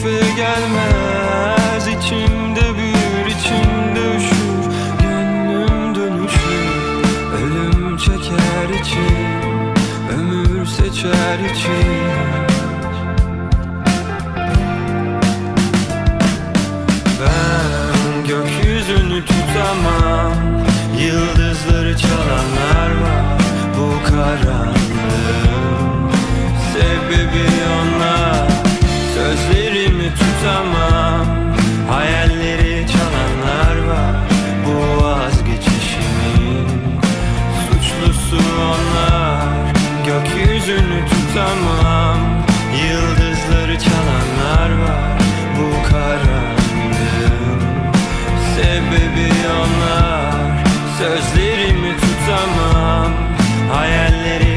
hafife gelmez. İçimde büyür içimde üşür Gönlüm dönüşür. Ölüm çeker içim Ömür seçer içim Ben gökyüzünü tutamam. Yıldızları çalanlar var. Bu karanlığın tutamam Yıldızları çalanlar var bu karanlığın Sebebi onlar. Sözlerimi tutamam Hayalleri